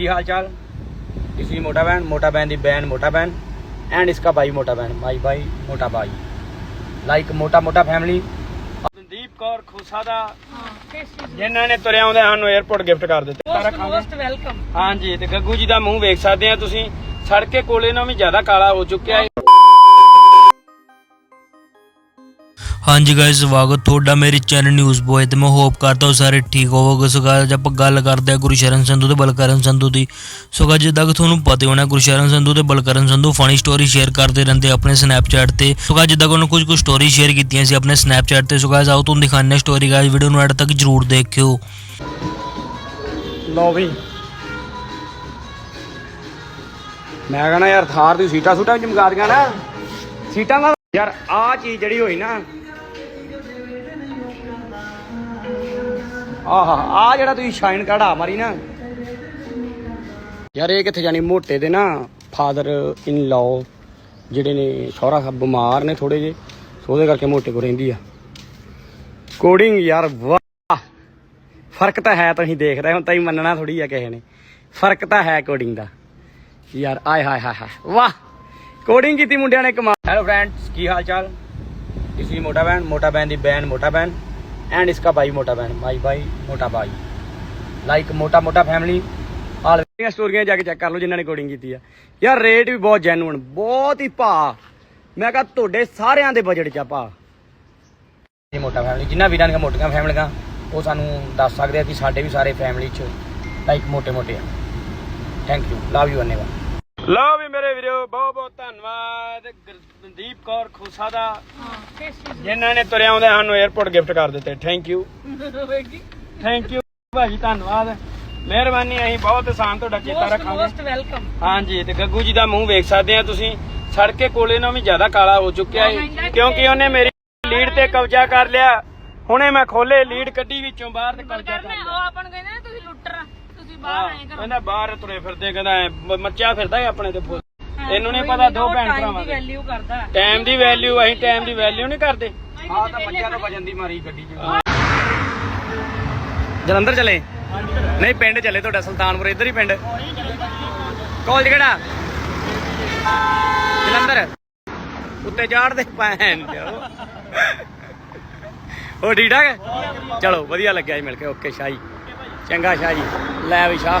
ਕੀ हाल चाल इसकी मोटा बहन मोटा बहन दी बहन मोटा बहन एंड इसका भाई मोटा बहन भाई भाई मोटा भाई ਲਾਈਕ ਮੋਟਾ ਮੋਟਾ ਫੈਮਿਲੀ ਸੰਦੀਪ ਕੌਰ ਖੋਸਾ ਦਾ ਜਿਨ੍ਹਾਂ ਨੇ ਤੁਰਿਆ ਆਉਂਦੇ ਸਾਨੂੰ 에어ਪੋਰਟ ਗਿਫਟ ਕਰ ਦਿੱਤੇ। ਸਾਰਾ ਮੋਸਟ ਵੈਲਕਮ ਹਾਂਜੀ ਤੇ ਗੱਗੂ ਜੀ ਦਾ ਮੂੰਹ ਵੇਖ ਸਕਦੇ ਆ ਤੁਸੀਂ। ਸੜਕੇ ਕੋਲੇ ਨਾਲੋਂ ਵੀ ਜ਼ਿਆਦਾ ਕਾਲਾ ਹੋ ਚੁੱਕਿਆ ਹਾਂਜੀ ਗਾਇਸ ਸਵਾਗਤ ਤੁਹਾਡਾ ਮੇਰੇ ਚੈਨਲ ਨਿਊਜ਼ ਬੋਏ ਤੇ। ਮੈਂ ਹੋਪ ਕਰਦਾ ਹਾਂ ਸਾਰੇ ਠੀਕ ਹੋਵੋਗੇ। ਸੋ guys, ਆਪਾਂ ਗੱਲ ਕਰਦੇ ਹਾਂ ਗੁਰਸ਼ਰਨ ਸੰਧੂ ਤੇ ਬਲਕਰਨ ਸੰਧੂ ਦੀ। ਸੋ guys, ਜਿੱਦਾਂ ਕਿ ਤੁਹਾਨੂੰ ਪਤਾ ਹੀ ਹੋਣਾ ਗੁਰਸ਼ਰਨ ਸੰਧੂ ਤੇ Balkaran Sandhu funny story share ਕਰਦੇ ਰਹਿੰਦੇ ਆਪਣੇ ਸਨੈਪਚੈਟ ਤੇ। ਸੋ guys, ਜਿੱਦਾਂ ਕਿ ਉਹਨਾਂ ਕੁਝ ਕੁ ਸਟੋਰੀ ਸ਼ੇਅਰ ਕੀਤੀਆਂ ਸੀ ਆਪਣੇ ਸਨੈਪਚੈਟ ਤੇ। ਸੋ guys, ਆਓ ਤੁਹਾਨੂੰ ਦਿਖਾਉਂਦੇ ਹਾਂ ਸਟੋਰੀ ਗਾਇਸ ਵੀਡੀਓ ਨੂੰ ਐਡ ਤੱਕ ਜਰੂਰ ਦੇਖਿਓ। ਲੋ ਵੀ। ਮੈਂ ਕਹਣਾ ਯਾਰ ਥਾਰ ਦੀ ਸੀਟਾਂ ਸੂਟਾਂ ਵੀ ਚਮਕਾ ਦੀਆਂ ਨਾ। ਸੀਟਾਂ ਦਾ ਯਾਰ ਆਹ ਚੀਜ਼ ਜਿਹੜੀ ਹੋਈ ਨਾ ਆਹਾ ਆ ਜਿਹੜਾ ਤੁਸੀਂ ਸ਼ਾਈਨ ਕਢਾ ਮਾਰੀ ਨਾ। ਯਾਰ ਇਹ ਕਿੱਥੇ ਜਾਣੀ, ਮੋਟੇ ਦੇ ਨਾ ਫਾਦਰ ਇਨ ਲਾਅ ਜਿਹੜੇ ਨੇ, ਸਹੁਰਾ ਸਾਹਿਬ ਬਿਮਾਰ ਨੇ ਥੋੜੇ ਜੇ ਸੋ ਉਹਦੇ ਕਰਕੇ ਮੋਟੇ ਕੋ ਰਹਿੰਦੀ ਆ। ਕੋਡਿੰਗ ਯਾਰ, ਵਾਹ! ਫ਼ਰਕ ਤਾਂ ਹੈ ਤੁਸੀਂ ਦੇਖ ਰਹੇ ਹੋ ਤਾਂ ਹੀ ਮੰਨਣਾ ਥੋੜੀ ਆ ਕਿਸੇ ਨੇ। ਫ਼ਰਕ ਤਾਂ ਹੈ ਕੋਡਿੰਗ ਦਾ। ਯਾਰ, ਆਏ ਹਾਏ ਹਾਏ ਹਾਏ, ਵਾਹ! ਕੋਡਿੰਗ ਕੀਤੀ ਮੁੰਡਿਆਂ ਨੇ ਕਮਾਲ ਹੈਲੋ ਫਰੈਂਡਸ ਕੀ ਹਾਲ ਚਾਲ? ਇਸੀ ਮੋਟਾ ਬਹਿਨ ਮੋਟਾ ਬਹਿਨ ਦੀ ਬਹਿਨ ਮੋਟਾ ਬਹਿਨ ਐਂਡ ਇਸਕਾ ਭਾਈ ਮੋਟਾ ਬਹਿਨ ਭਾਈ ਭਾਈ ਮੋਟਾ ਭਾਈ ਲਾਈਕ ਮੋਟਾ ਮੋਟਾ ਫੈਮਿਲੀ ਆਲ ਸਟੋਰੀਆਂ ਜਾ ਕੇ ਚੈੱਕ ਕਰ ਲਓ ਜਿਨ੍ਹਾਂ ਨੇ ਕੋਡਿੰਗ ਕੀਤੀ ਆ। ਯਾਰ ਰੇਟ ਵੀ ਬਹੁਤ ਜੈਨੂਨ ਬਹੁਤ ਹੀ ਭਾ। ਮੈਂ ਕਹਾ ਤੁਹਾਡੇ ਸਾਰਿਆਂ ਦੇ ਬਜਟ ਚ ਆ ਭਾ। ਇਹ ਮੋਟਾ ਫੈਮਿਲੀ ਜਿੰਨਾ ਵੀਰਾਂ ਦੀਆਂ ਮੋਟੀਆਂ ਫੈਮਿਲੀਆਂ ਉਹ ਸਾਨੂੰ ਦੱਸ ਸਕਦੇ ਆ ਕਿ ਸਾਡੇ ਵੀ ਸਾਰੇ ਫੈਮਿਲੀ ਚ ਲਾਈਕ ਮੋਟੇ ਮੋਟੇ ਆ। ਥੈਂਕ ਯੂ ਲਵ ਯੂ ਅਨੇਵਾ ਲਓ ਵੀ ਮੇਰੇ ਵੀਰੋ ਬਹੁਤ ਬਹੁਤ ਧੰਨਵਾਦ ਗੁਰਦੀਪ ਕੌਰ ਖੋਸਾ ਦਾ। ਜਿਨ੍ਹਾਂ ਨੇ ਤੁਰਿਆ ਆਉਂਦੇ ਸਾਨੂੰ 에어ਪੋਰਟ ਗਿਫਟ ਕਰ ਦਿੱਤੇ। ਥੈਂਕ ਯੂ ਥੈਂਕ ਯੂ ਭਾਜੀ ਧੰਨਵਾਦ। ਮਿਹਰਬਾਨੀ ਅਸੀਂ ਬਹੁਤ ਆਸਾਨ ਤੁਹਾਡਾ ਕੀਤਾ ਰੱਖਾਂਗੇ। ਮੋਸਟ ਵੈਲਕਮ ਹਾਂਜੀ ਤੇ ਗੱਗੂ ਜੀ ਦਾ ਮੂੰਹ ਵੇਖ ਸਕਦੇ ਆ ਤੁਸੀਂ। ਸੜਕੇ ਕੋਲੇ ਨਾਲ ਵੀ ਜ਼ਿਆਦਾ ਕਾਲਾ ਹੋ ਚੁੱਕਿਆ ਹੈ ਕਿਉਂਕਿ ਉਹਨੇ ਮੇਰੀ ਲੀਡ ਤੇ ਕਬਜ਼ਾ ਕਰ ਲਿਆ। ਹੁਣੇ ਮੈਂ ਖੋਲੇ ਲੀਡ ਕੱਢੀ ਵਿੱਚੋਂ ਬਾਹਰ ਤੇ ਕਬਜ਼ਾ ਕਰ ਲਿਆ। ਉਹ ਆਪਾਂ ਨੂੰ ਕਹਿੰਦੇ ਨੇ ਤੁਸੀਂ ਲੁੱਟਰ ਤੁਸੀਂ ਬਾਹਰ ਆਏ ਕਰੋ। ਕਹਿੰਦਾ ਬਾਹਰ ਤੁਰੇ ਫਿਰਦੇ ਕਹਿੰਦਾ ਮੱਚਿਆ ਫਿਰਦਾ ਆਪਣੇ ਤੇ ਇਹਨੂੰ ਨਹੀਂ ਪਤਾ ਦੋ ਭੈਣ ਭਰਾਵਾਂ ਦੀ ਦੇ। ਵੈਲਿਊ ਕਰਦਾ। ਟਾਈਮ ਦੀ ਵੈਲਿਊ ਅਸੀਂ ਟਾਈਮ ਦੀ ਵੈਲਿਊ ਨਹੀਂ ਕਰਦੇ। ਆਹ ਤਾਂ ਬੱਚਿਆਂ ਤੋਂ ਵਜਨ ਦੀ ਮਾਰੀ ਗੱਡੀ ਚ। ਜਲੰਧਰ ਚਲੇ? ਨਹੀਂ ਪਿੰਡ ਚਲੇ ਤੁਹਾਡਾ ਸੁਲਤਾਨਪੁਰ ਇੱਧਰ ਹੀ ਪਿੰਡ। ਕਾਲਜ ਕਿਹੜਾ? ਜਲੰਧਰ। ਉੱਤੇ ਚਾੜਦੇ ਭੈਣ ਚੋ ਹੋ ਠੀਕ ਠਾਕ ਚਲੋ ਵਧੀਆ ਲੱਗਿਆ ਜੀ ਮਿਲ ਕੇ। ਓਕੇ ਸ਼ਾਹੀ। ਚੰਗਾ ਸ਼ਾਹ। ਜੀ ਲੈ ਵੀ ਸ਼ਾਹ।